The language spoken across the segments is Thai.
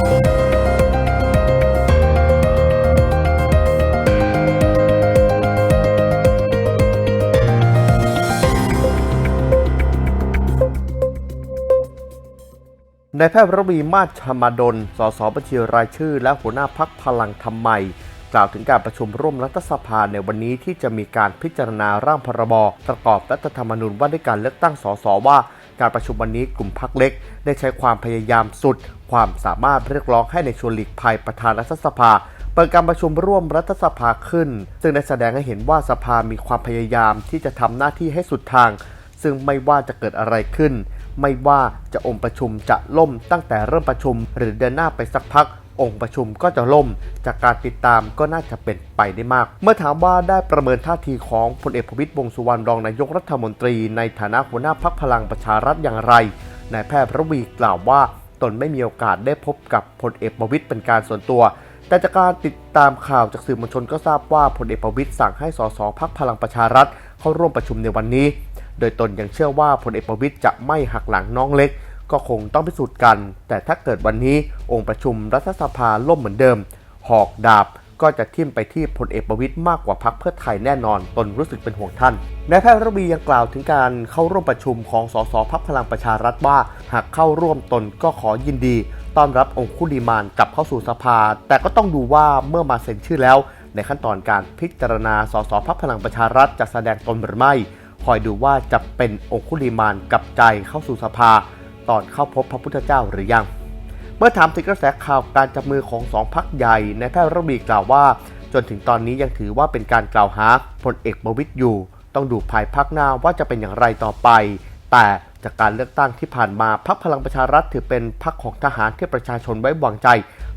นายแพทย์ระวีมาศชมาดล สสบัญชีรายชื่อ และหัวหน้าพักพลังธรรมใหม่กล่าวถึงการประชุมร่วมรัฐสภาในวันนี้ที่จะมีการพิจารณาร่างพรบประกอบรัฐธรรมนูญว่าด้วยการเลือกตั้งสสว่า การประชุมวันนี้กลุ่มพักเล็ก ได้ใช้ความพยายามสุด ความสามารถเรียกร้องให้ในชวนหลีกภัยประธานรัฐสภาเปิดการประชุมร่วมรัฐสภาขึ้น ซึ่งได้แสดงให้เห็นว่าสภามีความพยายามที่จะทำหน้าที่ให้สุดทาง ซึ่งไม่ว่าจะเกิดอะไรขึ้น ไม่ว่าจะองค์ประชุมจะล่มตั้งแต่เริ่มประชุม หรือเดินหน้าไปสักพัก องค์ประชุมก็จะล่ม จากการติดตามก็น่าจะเป็นไปได้มาก เมื่อถามว่าได้ประเมินท่าทีของพลเอกประวิตยวงสุวรรณรองนายกรัฐมนตรี ในฐานะหัวหน้าพักพลังประชารัฐอย่างไรนายแพทย์ระวีกล่าวว่าตนไม่มีโอกาสได้พบกับพลเอกประวิตยเป็นการส่วนตัว แต่จากการติดตามข่าวจากสื่อมวลชนก็ทราบว่าพลเอกประวิตยสั่งให้สสพักพลังประชารัฐเข้าร่วมประชุมในวันนี้ โดยตนยังเชื่อว่าพลเอกประวิตยจะไม่หักหลังน้องเล็ก ก็คงต้องพิสูจน์กัน แต่ถ้าเกิดวันนี้องค์ประชุมรัฐสภาล่มเหมือนเดิม หอกดาบก็จะทิ่มไปที่พลเอกประวิตยมากกว่าพักเพื่อไทยแน่นอน ตนรู้สึกเป็นห่วงท่านนายแพทย์ระวียังกล่าวถึงการเข้าร่วมประชุมของสสพักพลังประชารัฐว่า หากเข้าร่วมตนก็ขอยินดี ต้อนรับองคุลิมานกลับเข้าสู่สภา แต่ก็ต้องดูว่าเมื่อมาเซ็นชื่อแล้ว ในขั้นตอนการพิจารณาสสพักพลังประชารัฐจะแสดงตนหรือไม่ คอยดูว่าจะเป็นองคุลิมานกับใจเข้าสู่สภา ตอนเข้าพบพระพุทธเจ้าหรือยัง เมื่อถามถึงกระแสข่าวการจับมือของสองพักใหญ่ในแพทย์ระบีกล่าวว่า จนถึงตอนนี้ยังถือว่าเป็นการกล่าวหาพลเอกประวิตยอยู่ ต้องดูภายภาคหน้าว่าจะเป็นอย่างไรต่อไป แต่จากการเลือกตั้งที่ผ่านมาพักพลังประชารัฐถือเป็นพักของทหารที่ประชาชนไว้วางใจ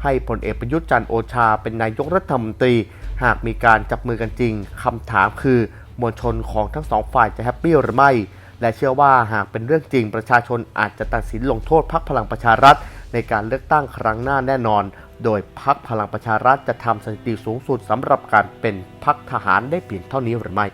ให้พลเอกประยุทธ์จันทร์โอชาเป็นนายกรัฐมนตรี หากมีการจับมือกันจริงคำถามคือมวลชนของทั้งสองฝ่ายจะแฮปปี้หรือไม่ และเชื่อว่าหากเป็นเรื่องจริงประชาชนอาจจะตัดสินลงโทษพักพลังประชารัฐ ในการเลือกตั้งครั้งหน้าแน่นอน โดยพักพลังประชารัฐจะทำสถิติสูงสุดสำหรับการเป็นพักทหารได้เพียงเท่านี้หรือไม่